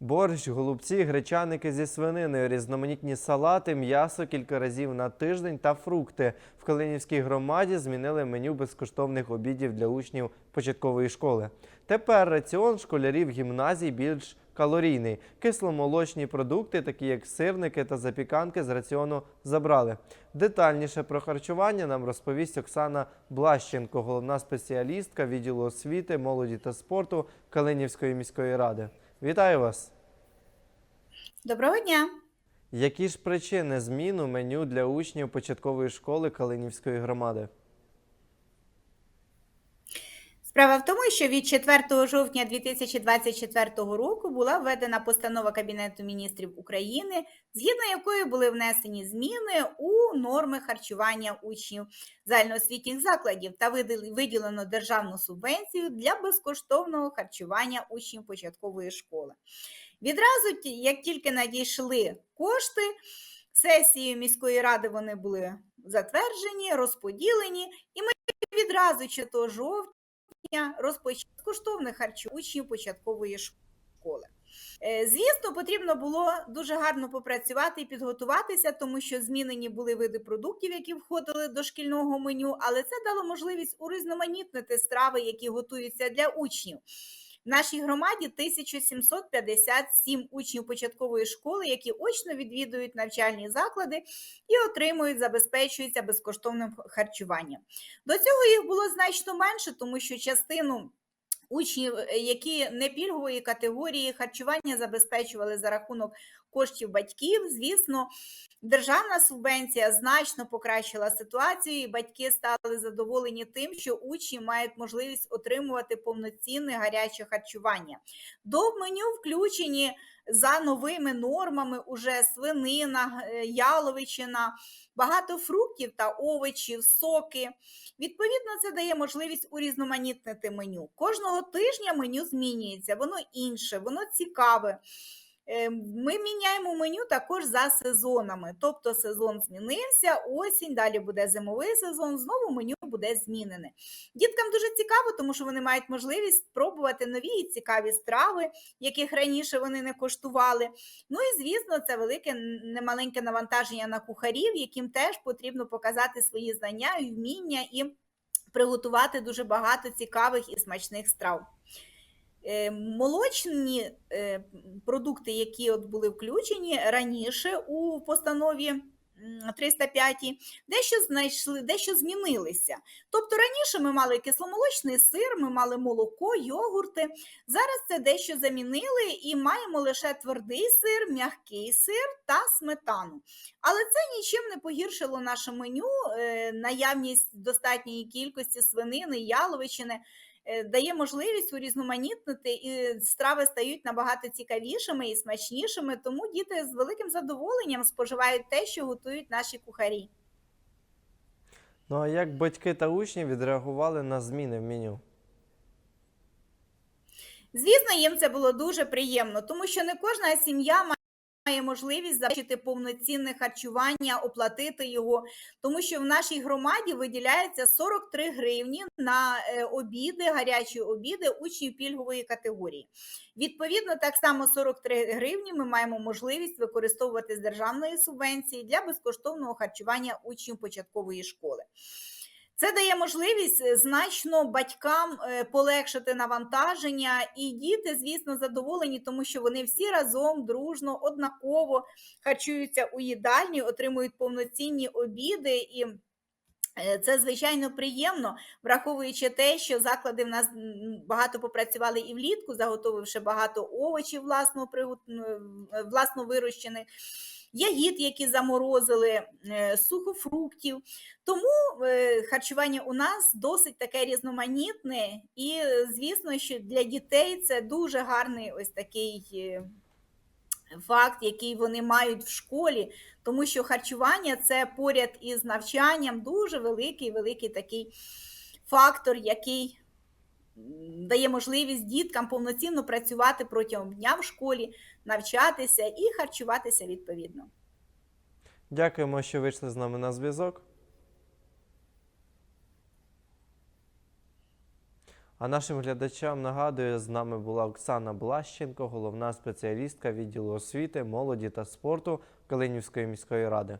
Борщ, голубці, гречаники зі свининою, різноманітні салати, м'ясо кілька разів на тиждень та фрукти. В Калинівській громаді змінили меню безкоштовних обідів для учнів початкової школи. Тепер раціон школярів гімназій більш калорійний. Кисломолочні продукти, такі як сирники та запіканки, з раціону забрали. Детальніше про харчування нам розповість Оксана Блащенко, головна спеціалістка відділу освіти, молоді та спорту Калинівської міської ради. Вітаю вас! Доброго дня! Які ж причини зміну меню для учнів початкової школи Калинівської громади? Справа в тому, що від 4 жовтня 2024 року була введена постанова Кабінету міністрів України, згідно якої були внесені зміни у норми харчування учнів загальноосвітніх закладів та виділ- виділено державну субвенцію для безкоштовного харчування учнів початкової школи. Відразу, як тільки надійшли кошти, сесією міської ради вони були затверджені, розподілені, і ми відразу 4 жовтня жовтня розпочали коштовне харчу учнів початкової школи. Е, Звісно, потрібно було дуже гарно попрацювати і підготуватися, тому що змінені були види продуктів, які входили до шкільного меню, але це дало можливість урізноманітнити страви, які готуються для учнів. В нашій громаді 1757 учнів початкової школи, які очно відвідують навчальні заклади і отримують, забезпечуються безкоштовним харчуванням. До цього їх було значно менше, тому що частину учнів, е, які не пільгової категорії, харчування забезпечували за рахунок коштів батьків. Звісно, державна субвенція значно покращила ситуацію, і батьки стали задоволені тим, що учні мають можливість отримувати повноцінне гаряче харчування. До меню включені за новими нормами уже свинина, е, яловичина, багато фруктів та овочів, соки. Відповідно, це дає можливість урізноманітнити меню. Кожного тижня меню змінюється, воно інше, воно цікаве. Ми міняємо меню також за сезонами. Тобто сезон змінився, осінь, далі буде зимовий сезон, знову меню буде змінене. Діткам дуже цікаво, тому що вони мають можливість спробувати нові і цікаві страви, яких раніше вони не коштували. Ну і звісно, це велике немаленьке навантаження на кухарів, яким теж потрібно показати свої знання і вміння і приготувати дуже багато цікавих і смачних страв. Е, Молочні е, продукти, які от були включені раніше у постанові 305, дещо знайшли, дещо змінилися. Тобто раніше ми мали кисломолочний сир, ми мали молоко, йогурти. Зараз це дещо замінили і маємо лише твердий сир, м'який сир та сметану. Але це нічим не погіршило наше меню. е, Наявність достатньої кількості свинини, яловичини дає можливість урізноманітнити, і страви стають набагато цікавішими і смачнішими. Тому діти з великим задоволенням споживають те, що готують наші кухарі. Ну а як батьки та учні відреагували на зміни в меню? Звісно, їм це було дуже приємно, тому що не кожна сім'я має можливість забезпечити повноцінне харчування, оплатити його, тому що в нашій громаді виділяється 43 гривні на е, обіди, гарячі обіди учнів пільгової категорії. Відповідно, так само 43 гривні ми маємо можливість використовувати з державної субвенції для безкоштовного харчування учнів початкової школи. Це дає можливість е, значно батькам е, полегшити навантаження, і діти, звісно, задоволені, тому що вони всі разом дружно, однаково харчуються у їдальні, отримують повноцінні обіди і. е, Це звичайно приємно, враховуючи те, що заклади в нас багато попрацювали і влітку, заготовивши багато овочів власно, власно вирощених, ягід, які заморозили, е, сухофруктів. Тому е, харчування у нас досить таке різноманітне, і е, звісно, що для дітей це дуже гарний ось такий факт, який вони мають в школі, тому що харчування це поряд із навчанням дуже великий, великий такий фактор, який дає можливість діткам повноцінно працювати протягом дня в школі, навчатися і харчуватися відповідно. Дякуємо, що вийшли з нами на зв'язок. А нашим глядачам нагадую, з нами була Оксана Блащенко, головна спеціалістка відділу освіти, молоді та спорту Калинівської міської ради.